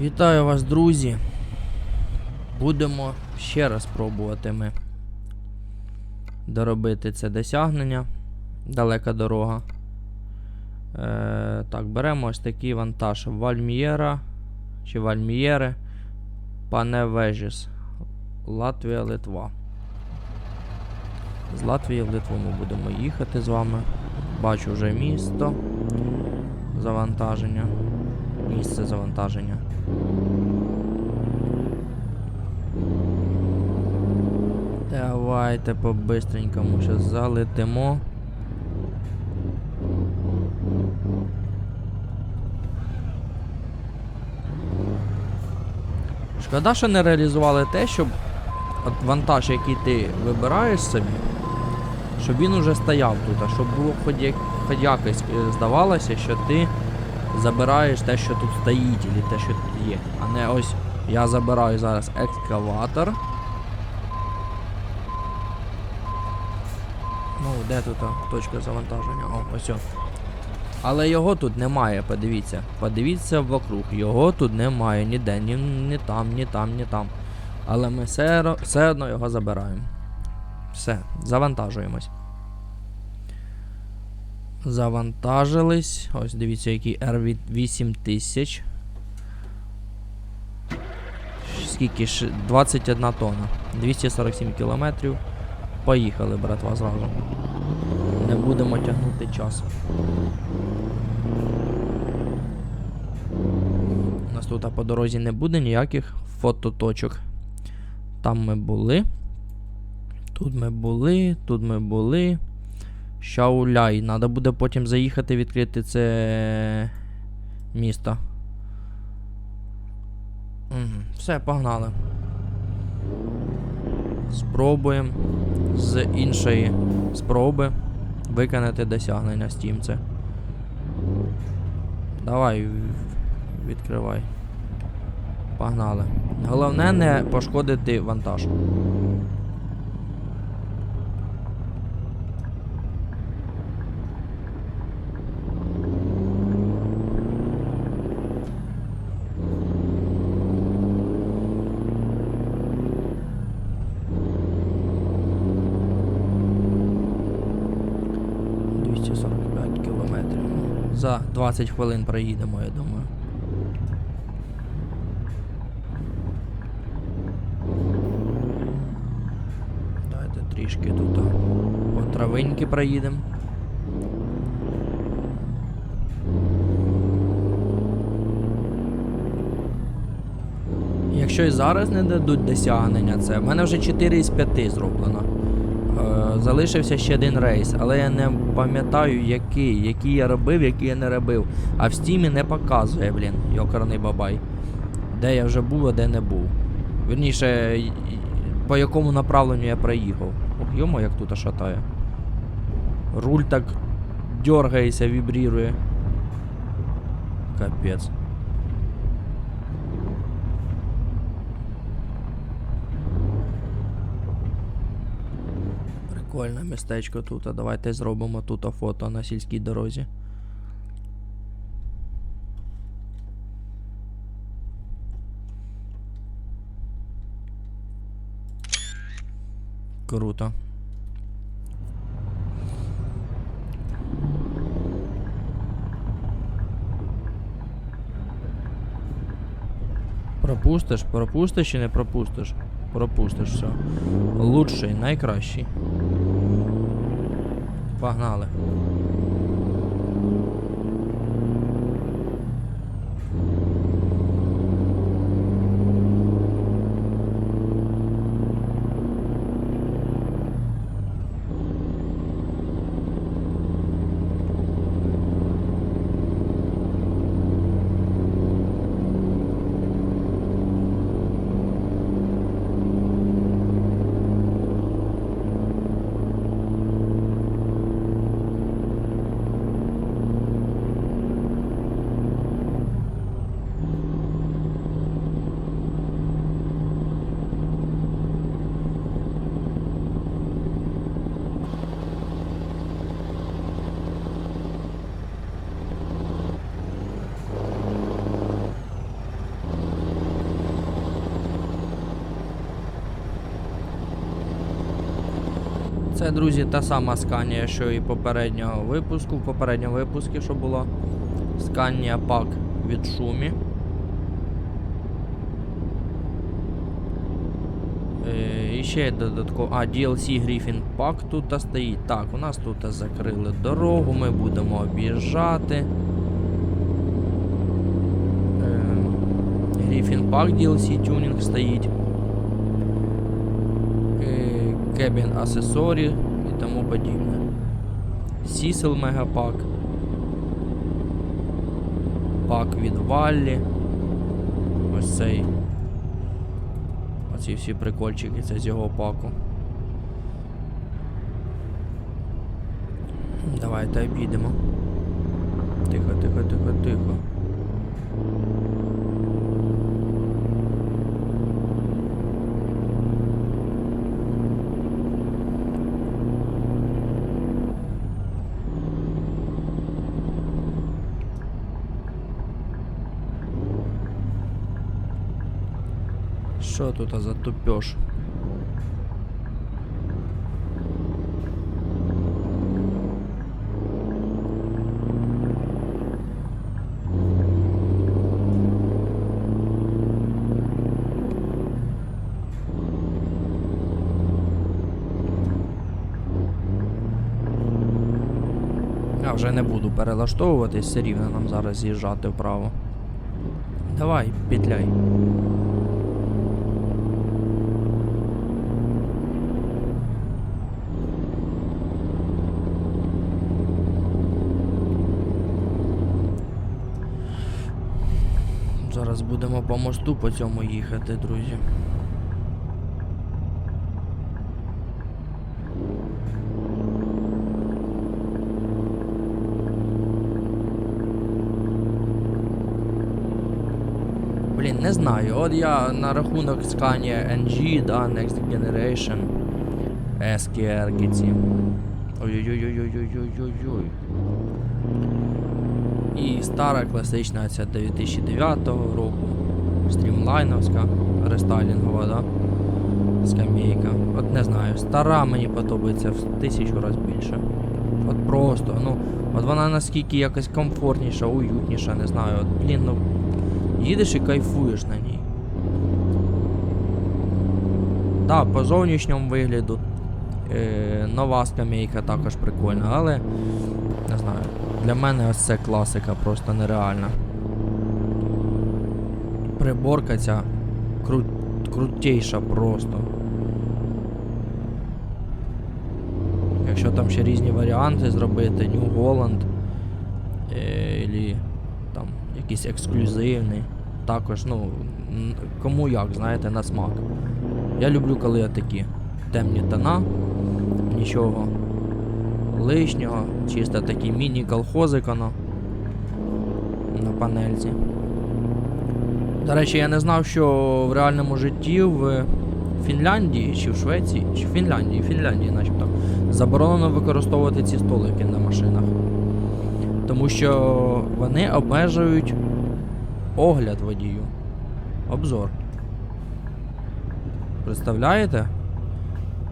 Вітаю вас, друзі. Будемо ще раз пробувати ми доробити це досягнення. Далека дорога. Е, так, беремо ось такий вантаж Вальмієра чи Вальмієри Паневежіс. Латвія, Литва. З Латвії в Литву ми будемо їхати з вами. Бачу вже місто завантаження. Місце завантаження. Давайте по-бистренькому зараз залетимо. Шкода, що не реалізували те, щоб от вантаж, який ти вибираєш собі, щоб він уже стояв тут, а щоб було хоч, як, хоч якось е, здавалося, що ти забираєш те, що тут стоїть, або те, що тут є. А не ось я забираю зараз екскаватор. Ну, де тут точка завантаження? О, ось. Але його тут немає, подивіться. Подивіться вокруг. Його тут немає ніде, ні, ні там, ні там, ні там. Але ми все, все одно його забираємо. Все, завантажуємось. Завантажились. Ось дивіться, який R8000. Скільки? 21 тонна. 247 кілометрів. Поїхали, братва, зразу. Не будемо тягнути час. У нас тут по дорозі не буде ніяких фототочок. Там ми були. Тут ми були, тут ми були. Шауляй. Надо буде потім заїхати відкрити це місто. Все, погнали. Спробуємо з іншої спроби виконати досягнення стімце. Давай, відкривай. Погнали. Головне не пошкодити вантаж. — 245 кілометрів. За 20 хвилин проїдемо, я думаю. Давайте трішки тут по травиньки проїдемо. Якщо і зараз не дадуть досягнення, це в мене вже 4 із 5 зроблено. Залишився ще один рейс, але я не пам'ятаю, який, який я робив, який я не робив. А в стімі не показує, блін, йокарний бабай. Де я вже був, а де не був. Й- по якому направленню я проїхав. Ох, йомо, як тут шатає. Руль так дергається, вібрірує. Капець. Прикольне містечко тут. А давайте зробимо тут фото на сільській дорозі. Круто. Пропустиш, пропустиш чи не пропустиш? Пропустиш все. Лучший, найкращий. Погнали. Це, друзі, та сама сканія, що і попереднього випуску. В попередньому випуску, що було. Сканія пак від шумі. Е, І ще додатково. А, DLC Griffin Pack тут стоїть. Так, у нас тут закрили дорогу, ми будемо об'їжджати. Е, Griffin Pack DLC тюнінг стоїть. Cabin аксесорі і тому подібне. Сісел Мегапак. Пак від Валлі. Ось цей. Оці всі прикольчики, це з його паку. Давайте обійдемо. Тихо, тихо, тихо, тихо. Що тут за тупеж? Я вже не буду перелаштовуватись, все рівно нам зараз з'їжджати вправо. Давай, петляй. Зараз будемо по мосту по цьому їхати, друзі. Блін, не знаю. От я на рахунок Scania NG, да, Next Generation, SKR ці. Ой-ой-ой-ой-ой-ой-ой-ой. І стара класична ця 2009 року. Стрімлайновська, рестайлінгова, да? Скамейка. От не знаю, стара мені подобається в тисячу разів більше. От просто, ну, от вона наскільки якось комфортніша, уютніша, не знаю. От, блін, ну. Їдеш і кайфуєш на ній. Так, по зовнішньому вигляду. Е, нова скамейка також прикольна, але не знаю. Для мене ось це класика просто нереальна. Приборка ця кру... крутейша просто. Якщо там ще різні варіанти зробити, New Holland, е, ілі там якийсь ексклюзивний, також, ну, кому як, знаєте, на смак. Я люблю, коли я такі темні тона, нічого лишнього, чисто такий міні-колхозик воно на панельці. До речі, я не знав, що в реальному житті в Фінляндії чи в Швеції, чи в Фінляндії, Фінляндії, начебто, заборонено використовувати ці столики на машинах. Тому що вони обмежують огляд водію. Обзор. Представляєте?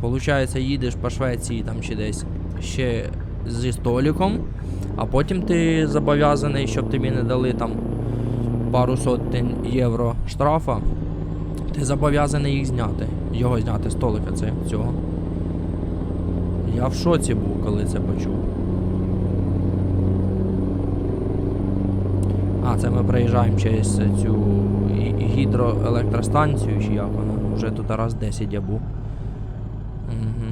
Получається, їдеш по Швеції там чи десь ще зі столиком, а потім ти зобов'язаний, щоб тобі не дали там пару сотень євро штрафа. Ти зобов'язаний їх зняти. Його зняти, столика це, цього. Я в шоці був, коли це почув. А, це ми приїжджаємо через цю гідроелектростанцію, чи як вона. Вже тут раз 10 я був. Угу.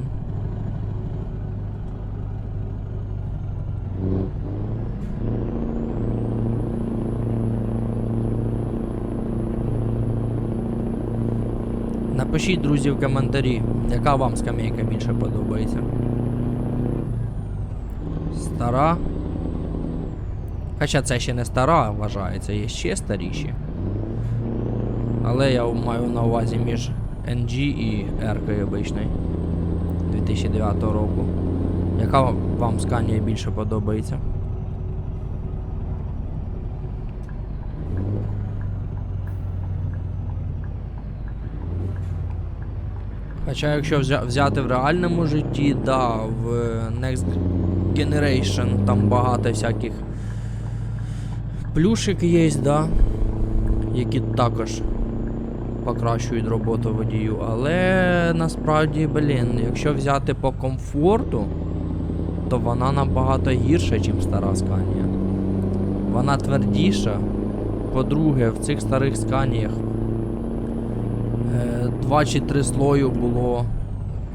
Напишіть, друзі, в коментарі, яка вам скамейка більше подобається. Стара. Хоча це ще не стара вважається, є ще старіші. Але я маю на увазі між NG і R обичною 2009 року. Яка вам сканія більше подобається? Хоча, якщо взяти в реальному житті, да, в Next Generation там багато всяких плюшек є, да, які також покращують роботу водію. Але насправді, блін, якщо взяти по комфорту, то вона набагато гірша, ніж стара Scania. Вона твердіша. По-друге, в цих старих сканіях два чи три слою було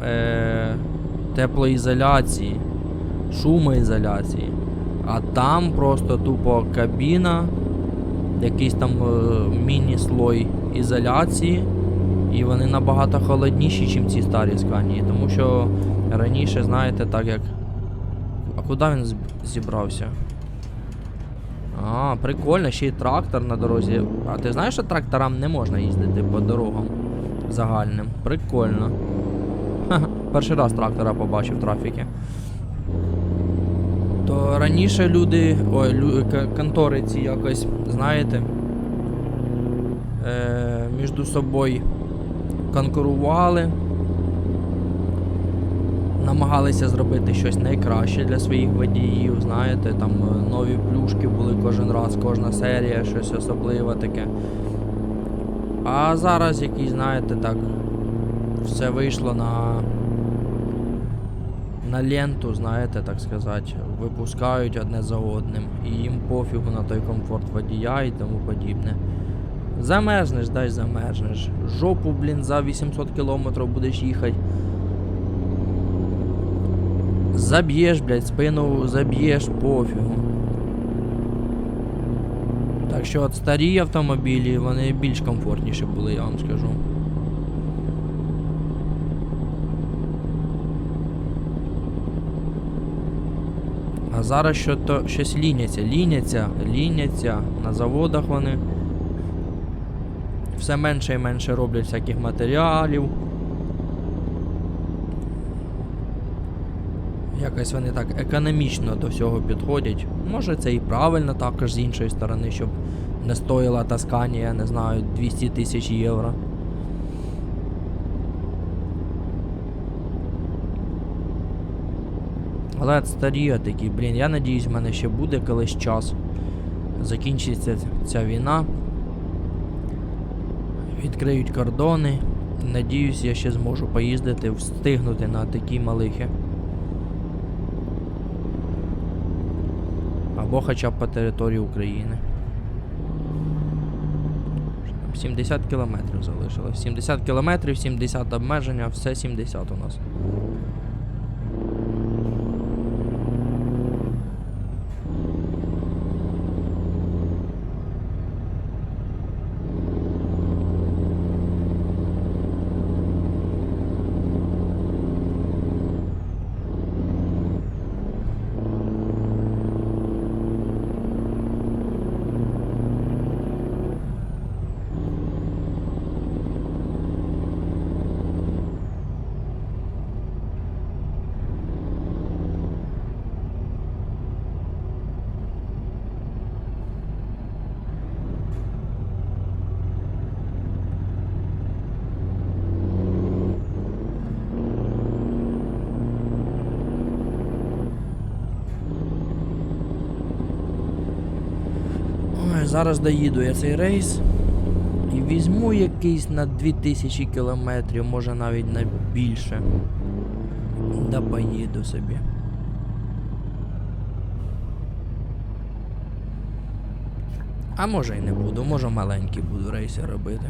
е, теплоізоляції, шумоізоляції. А там просто тупо кабіна, якийсь там е, міні-слой ізоляції, і вони набагато холодніші, ніж ці старі сканії. Тому що раніше, знаєте, так як. А куди він зібрався? А, прикольно, ще й трактор на дорозі. А ти знаєш, що тракторам не можна їздити по дорогам загальним? Прикольно. Ха-ха, Перший раз трактора побачив трафіки. То раніше люди. Ой, лю, контори ці якось, знаєте. Е, між собою конкурували. Намагалися зробити щось найкраще для своїх водіїв, знаєте, там е, нові плюшки були кожен раз, кожна серія, щось особливе таке. А зараз якийсь, знаєте, так, все вийшло на. На ленту, знаєте, так сказати, випускають одне за одним, і їм пофігу на той комфорт водія і тому подібне. Замерзнеш, дай замерзнеш. Жопу, блін, за 800 кілометрів будеш їхати. Заб'єш, блядь, спину заб'єш, пофігу. Так що от старі автомобілі, вони більш комфортніші були, я вам скажу. А зараз що то щось ліняться, ліняться, ліняться. На заводах вони все менше і менше роблять всяких матеріалів. Якось вони так економічно до всього підходять. Може це і правильно також з іншої сторони, щоб не стоїла тасканія, не знаю, 200 тисяч євро. Але от старі такі, блін, я надіюсь, в мене ще буде колись час. Закінчиться ця війна. Відкриють кордони. Надіюсь, я ще зможу поїздити, встигнути на такі малихи. Або хоча б по території України. Що 70 кілометрів залишилось. 70 кілометрів, 70 обмеження, все 70 у нас. Ой, зараз доїду я цей рейс. І візьму якийсь на 2000 кілометрів, може навіть на більше. Да поїду собі. А може і не буду, може маленькі буду рейси робити.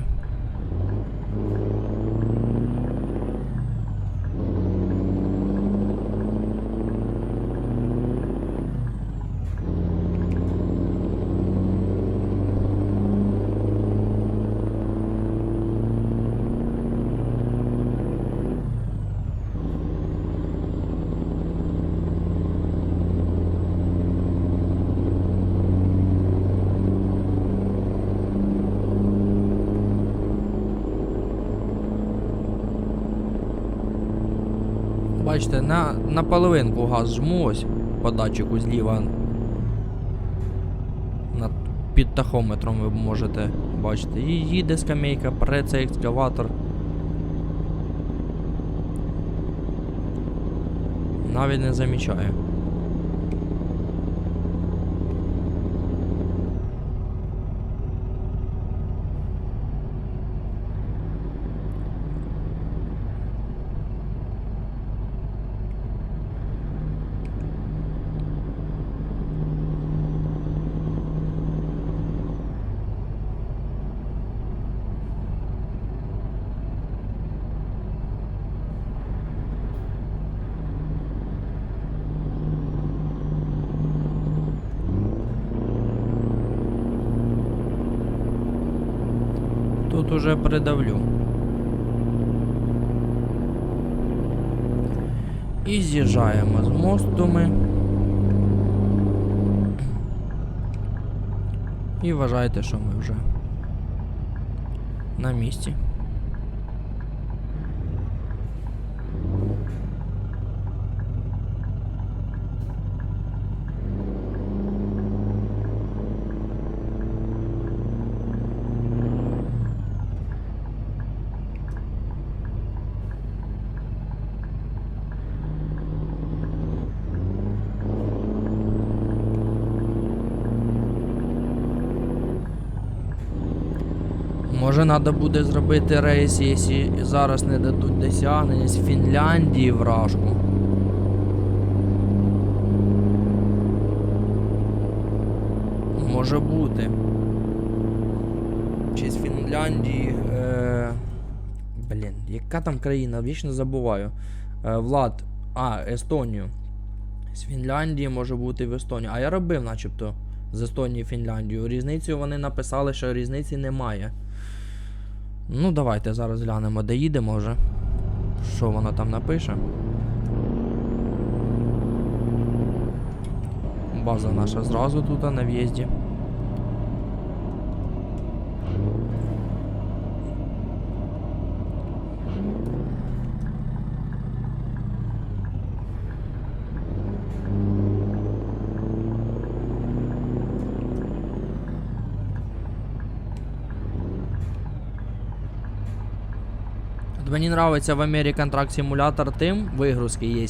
Бачите, на на половинку газ жму ось по зліва. Над, під тахометром ви можете бачити. І їде скамейка, переться екскаватор. Навіть не замічаю. Уже придавлю. І з'їжджаємо з мосту ми. І вважайте, що ми вже на місці. Може, треба буде зробити рейс, якщо зараз не дадуть досягнення з Фінляндії в Рашку. Може бути. Чи з Фінляндії. Е... Блін, яка там країна? Вічно забуваю. Е, Влад. А, Естонію. З Фінляндії може бути в Естонію. А я робив, начебто, з Естонії в Фінляндію. Різницю вони написали, що різниці немає. Ну, давайте зараз глянемо, де їде, може. Що воно там напише. База наша зразу тут на в'їзді. Мені нравиться в American Truck Simulator тим, вигрузки є,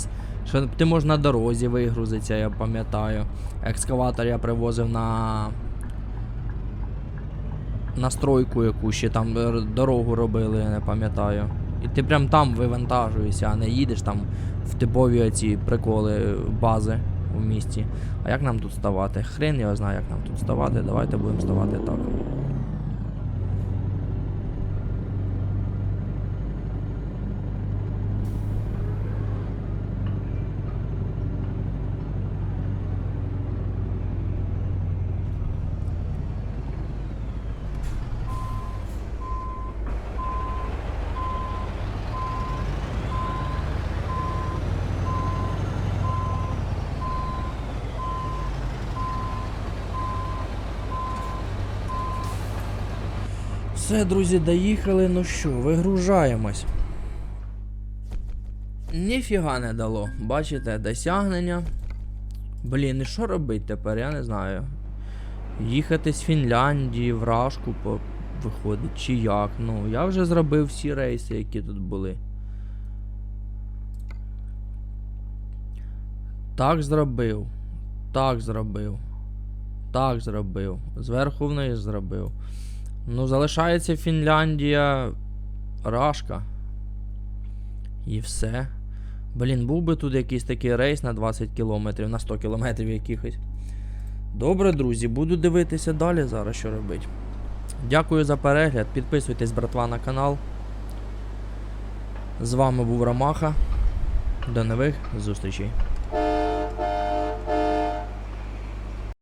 що ти можеш на дорозі вигрузитися, я пам'ятаю. Екскаватор я привозив на. На стройку яку ще там дорогу робили, я не пам'ятаю. І ти прям там вивантажуєшся, а не їдеш там в типові оці приколи бази у місті. А як нам тут ставати? Хрен я знаю, як нам тут ставати. Давайте будемо ставати так. Все, друзі, доїхали. Ну що, вигружаємось. Ніфіга не дало. Бачите, досягнення. Блін, і що робити тепер, я не знаю. Їхати з Фінляндії в Рашку по... виходить, чи як. Ну, я вже зробив всі рейси, які тут були. Так зробив. Так зробив. Так зробив. Зверху вниз зробив. Ну, залишається Фінляндія. Рашка. І все. Блін, був би тут якийсь такий рейс на 20 кілометрів, на 100 кілометрів якихось. Добре, друзі, буду дивитися далі зараз, що робити. Дякую за перегляд. Підписуйтесь, братва, на канал. З вами був Ромаха. До нових зустрічей.